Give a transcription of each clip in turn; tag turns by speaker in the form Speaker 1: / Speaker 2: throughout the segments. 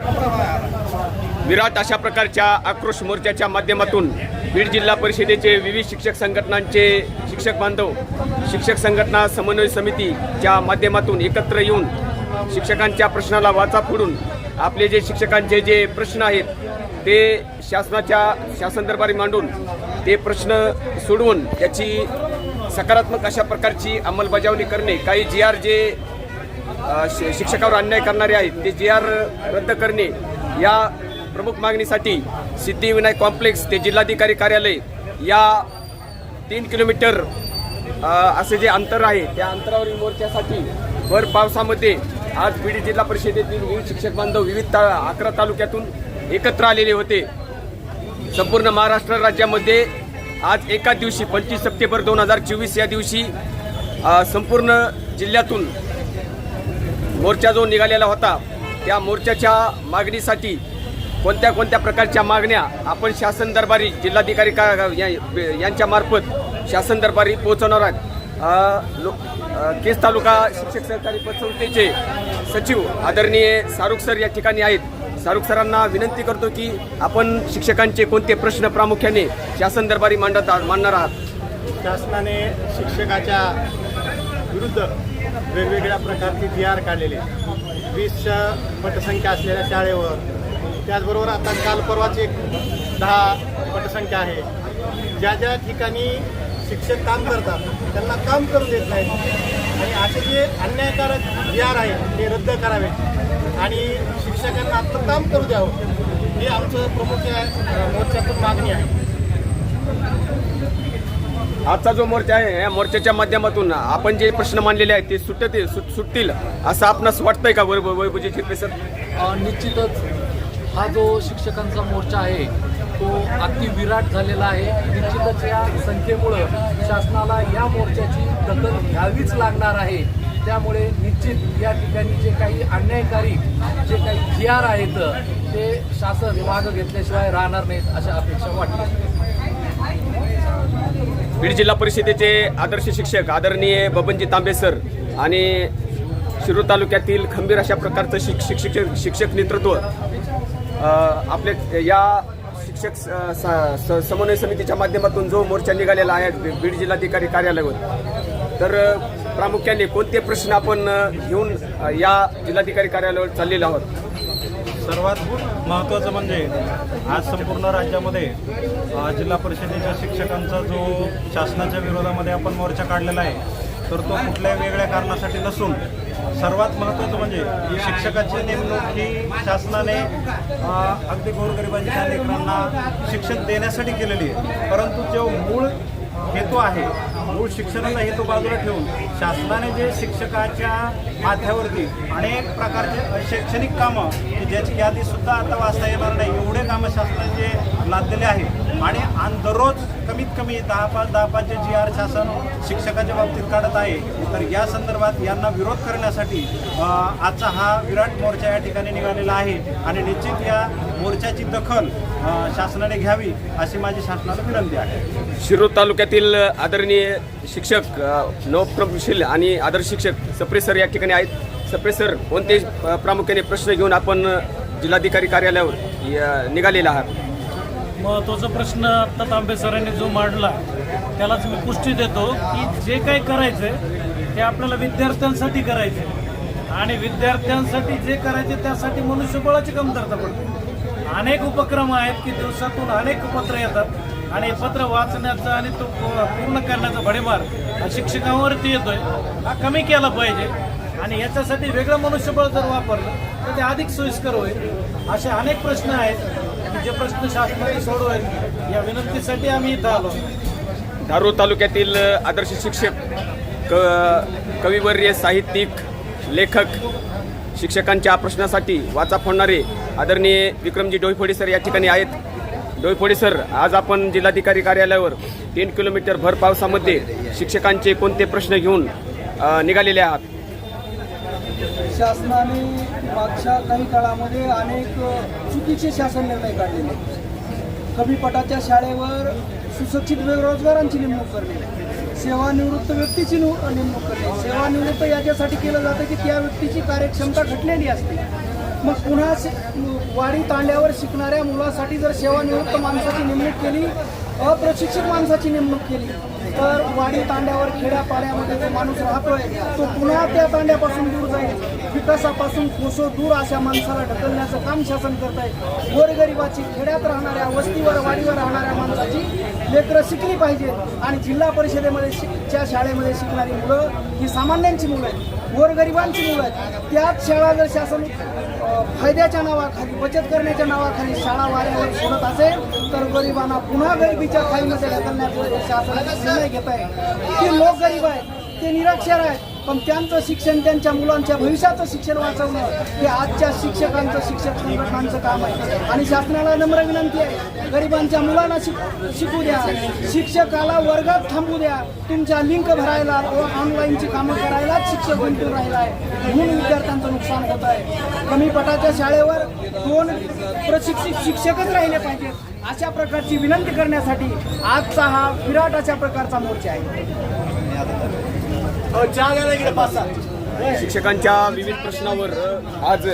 Speaker 1: विराट अशा प्रकारच्या आक्रोश मोर्चाच्या माध्यमातून बीड जिल्हा परिषदेचे विविध शिक्षक संघटनांचे शिक्षक बांधव शिक्षक संघटना समन्वय समितीच्या माध्यमातून एकत्र येऊन शिक्षकांच्या प्रश्नाला वाचा फोडून आपले जे शिक्षकांचे जे प्रश्न आहेत ते शासनाच्या शासन दरबारी मांडून ते प्रश्न सोडवून त्याची सकारात्मक अशा प्रकारची अंमलबजावणी करणे काही जी आर जे शिक्षकावर अन्याय करणारे आहेत. ते जी आर रद्द करणे या प्रमुख मागणीसाठी सिद्धिविनायक कॉम्प्लेक्स ते जिल्हाधिकारी कार्यालय या तीन किलोमीटर असे जे अंतर आहे त्या अंतरावरील मोर्चासाठी भर पावसामध्ये आज बीड जिल्हा परिषदेतील विविध शिक्षक बांधव विविध ता अकरा तालुक्यातून एकत्र आलेले होते. संपूर्ण महाराष्ट्र राज्यामध्ये आज एका दिवशी पंचवीस सप्टेंबर दोन हजार चोवीस या दिवशी संपूर्ण जिल्ह्यातून मोर्चा जो निघालेला होता त्या मोर्चाच्या मागणीसाठी कोणत्या कोणत्या प्रकारच्या मागण्या आपण शासन दरबारी जिल्हाधिकारी का यांच्यामार्फत यांच्या मार्फत शासन दरबारी पोहोचवणार आहात? लो केस तालुका शिक्षक सहकारी पतसंस्थेचे सचिव आदरणीय शाहरुख सर या ठिकाणी आहेत. शाहरुख सरांना विनंती करतो की आपण शिक्षकांचे कोणते प्रश्न प्रामुख्याने शासन दरबारी मांडत मांडणार आहात?
Speaker 2: शासनाने शिक्षकाच्या विरुद्ध वेगवेगळ्या प्रकारची जी आर काढलेले वीस पटसंख्या असलेल्या शाळेवर. त्याचबरोबर आता काल परवाच एक दहा पटसंख्या आहे. ज्या ज्या ठिकाणी शिक्षक काम करतात त्यांना काम करू देत नाहीत. आणि असे जे अन्यायकारक जी आर आहे ते रद्द करावे आणि शिक्षकांना आत्ता काम करू द्यावं. हे आमचं प्रमुख मोर्चातून मागणी आहे.
Speaker 1: आजचा जो मोर्चा आहे या मोर्चाच्या माध्यमातून आपण जे प्रश्न मांडलेले आहेत ते सुटतील सुट सुटतील असं आपणास वाटतंय का वै- वैभवजी शिरपे सर?
Speaker 3: निश्चितच हा जो शिक्षकांचा मोर्चा आहे तो अति विराट झालेला आहे. निश्चितच या संख्येमुळं शासनाला या मोर्चाची दखल घ्यावीच लागणार आहे. त्यामुळे निश्चित या ठिकाणी जे काही अन्यायकारी जे काही जी आर आहेत ते शासन मागं घेतल्याशिवाय राहणार नाहीत अशा अपेक्षा वाटतात.
Speaker 1: बीड जिल्हा परिषदेचे आदर्श शिक्षक आदरणीय बबनजी तांबे सर आणि शिरूर तालुक्यातील खंबीर अशा प्रकारचं शिक शिक्षक शिक्षक नेतृत्व आपले आपल्या या शिक्षक स- स- समन्वय समितीच्या माध्यमातून जो मोर्चा निघालेला आहे बीड जिल्हाधिकारी कार्यालयावर. तर प्रामुख्याने कोणते प्रश्न आपण घेऊन या जिल्हाधिकारी कार्यालयावर चाललेलो आहोत?
Speaker 2: सर्वात महत्त्वाचं म्हणजे आज संपूर्ण राज्यामध्ये जिल्हा परिषदेच्या शिक्षकांचा जो शासनाच्या विरोधामध्ये आपण मोर्चा काढलेला आहे तर तो कुठल्याही वेगळ्या कारणासाठी नसून सर्वात महत्त्वाचं म्हणजे शिक्षकाची नेमणूक ही शासनाने अगदी गोरगरिबांच्या लेकरांना शिक्षण देण्यासाठी केलेली आहे. परंतु जो मूळ हेतू आहे. मूळ शिक्षणाचा हेतू बाजूला ठेवून शासनाने जे शिक्षकाच्या माथ्यावरती अनेक प्रकारचे शैक्षणिक कामं की ज्याची यादी सुद्धा आता वाचता येणार नाही एवढे कामं शासनाचे लादलेले आहे आणि आणि दररोज कमीत कमी दहा पाच दहा पाचचे जी आर शासन शिक्षकाच्या बाबतीत काढत आहे तर या संदर्भात यांना विरोध करण्यासाठी आजचा हा विराट मोर्चा या ठिकाणी निघालेला आहे. आणि निश्चित या मोर्चाची दखल शासनाने घ्यावी अशी माझी शासनाला विनंती आहे.
Speaker 1: शिरूर तालुक्यातील आदरणीय शिक्षक अ, आणि आदर्श शिक्षक सप्रे सर या ठिकाणी आहेत. सप्रे सर कोणते प्रामुख्याने प्रश्न घेऊन आपण जिल्हाधिकारी कार्यालयावर निघालेला आहात?
Speaker 4: महत्त्वाचा प्रश्न आत्ता तांबे सरांनी जो मांडला त्यालाच मी पुष्टी देतो की जे काही करायचंय ते आपल्याला विद्यार्थ्यांसाठी करायचे आणि विद्यार्थ्यांसाठी जे करायचे त्यासाठी मनुष्यबळाची कमतरता पडते. अनेक उपक्रम आहेत की दिवसातून अनेक पत्र येतात आणि पत्र वाचण्याचा आणि तो पूर्ण करण्याचा भडेमार शिक्षकांवरती येतोय. हा कमी केला पाहिजे. आणि याच्यासाठी वेगळं मनुष्यबळ जर वापरलं तर ते अधिक सोयीस्कर होईल. असे अनेक प्रश्न आहेत. जे प्रश्न शासनाने सोडवेल या विनंतीसाठी आम्ही इथं आलो
Speaker 1: धारूर तालुक्यातील आदर्श शिक्षक क कविवर्य साहित्यिक लेखक शिक्षकांच्या प्रश्नासाठी वाचा फोडणारे आदरणीय विक्रमजी डोईफोडे सर या ठिकाणी आहेत. डोईफोडे सर आज आपण जिल्हाधिकारी कार्यालयावर तीन किलोमीटर भर पावसामध्ये शिक्षकांचे कोणते प्रश्न घेऊन निघालेले आहात?
Speaker 5: शासनाने मागच्या काही काळामध्ये अनेक चुकीचे शासन निर्णय काढलेले कमी पटाच्या शाळेवर सुशिक्षित बेरोजगारांची नेमणूक करणे सेवानिवृत्त व्यक्तीची नेमणूक करणे सेवानिवृत्त याच्यासाठी केलं जातं की त्या व्यक्तीची कार्यक्षमता घटलेली असते. मग पुन्हा वाढी वाडी तांड्यावर शिकणाऱ्या मुलासाठी जर सेवानिवृत्त माणसाची नेमणूक केली अप्रशिक्षित माणसाची नेमणूक केली तर वाडी तांड्यावर खेड्यापाड्यामध्ये जो माणूस राहतोय तो पुन्हा त्या तांड्यापासून दूर जाईल. विकासापासून कोसो दूर अशा माणसाला ढकलण्याचं काम शासन करत आहे गोरगरिबाची खेड्यात राहणाऱ्या वस्तीवर वाडीवर राहणाऱ्या माणसाची लेकरं शिकली पाहिजेत. आणि जिल्हा परिषदेमध्ये शिक- शाळेमध्ये शिकणारी मुलं ही सामान्यांची मुलं आहेत गोरगरिबांची मुलं आहेत. त्याच शाळा जर शासन फायद्याच्या नावाखाली बचत करण्याच्या नावाखाली शाळा वाऱ्यावर सोडत असेल तर गरिबांना पुन्हा गरिबीच्या खाईमध्ये ढकलण्याचा शासनाचा निर्णय घेत आहे. ते लोक गरीब आहेत ते निरक्षर आहेत पण त्यांचं शिक्षण त्यांच्या मुलांच्या भविष्याचं शिक्षण वाचवणं हे आजच्या शिक्षकांचं शिक्षक संघटनांचं काम आहे. आणि शासनाला नम्र विनंती आहे गरिबांच्या मुलांना शिक शिकू द्या. शिक्षकाला वर्गात थांबू द्या. तुमच्या लिंक भरायला व ऑनलाईनची कामं करायलाच शिक्षक गुंतून राहिला आहे. म्हणून विद्यार्थ्यांचं नुकसान होत आहे. कमी पटाच्या शाळेवर दोन प्रशिक्षित शिक्षकच राहिले पाहिजेत. अशा प्रकारची विनंती करण्यासाठी आजचा हा विराट अशा प्रकारचा मोर्चा आहे.
Speaker 1: शिक्षकांच्या विविध प्रश्नावर आज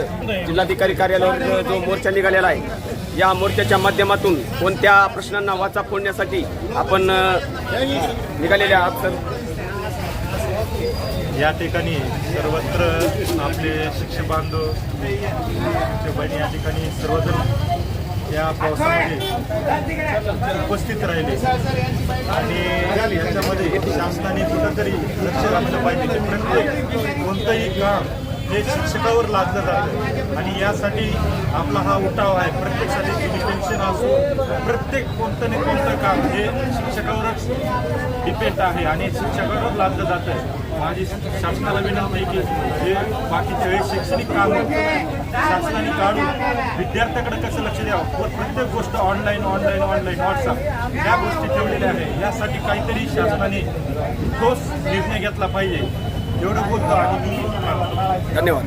Speaker 1: जिल्हाधिकारी कार्यालयावर जो मोर्चा निघालेला आहे या मोर्चाच्या माध्यमातून कोणत्या प्रश्नांना वाचा फोडण्यासाठी आपण निघालेले आहात सर?
Speaker 6: या ठिकाणी सर्वत्र आपले शिक्षक बांधव या ठिकाणी सर्वजण या पावसामध्ये उपस्थित राहिले. आणि याच्यामध्ये शासनाने कुठंतरी लक्ष घातलं पाहिजे की प्रत्येक कोणतंही काम हे शिक्षकावर लादलं जातं. आणि यासाठी आपला हा उठाव आहे. प्रत्येकासाठी तुम्ही असो प्रत्येक कोणतं नाही कोणतं काम हे शिक्षकावरच डिपेंड आहे आणि शिक्षकावर लादलं जातं माझी शासनाला विनंती आहे की हे बाकीचे हे शैक्षणिक काम शासनाने काढून विद्यार्थ्याकडे कसं लक्ष द्यावं? व प्रत्येक गोष्ट ऑनलाईन ऑनलाईन ऑनलाईन व्हॉट्सअप या गोष्टी ठेवलेल्या आहे यासाठी काहीतरी शासनाने ठोस निर्णय घेतला पाहिजे. एवढं बोलतो आणि मी
Speaker 1: धन्यवाद.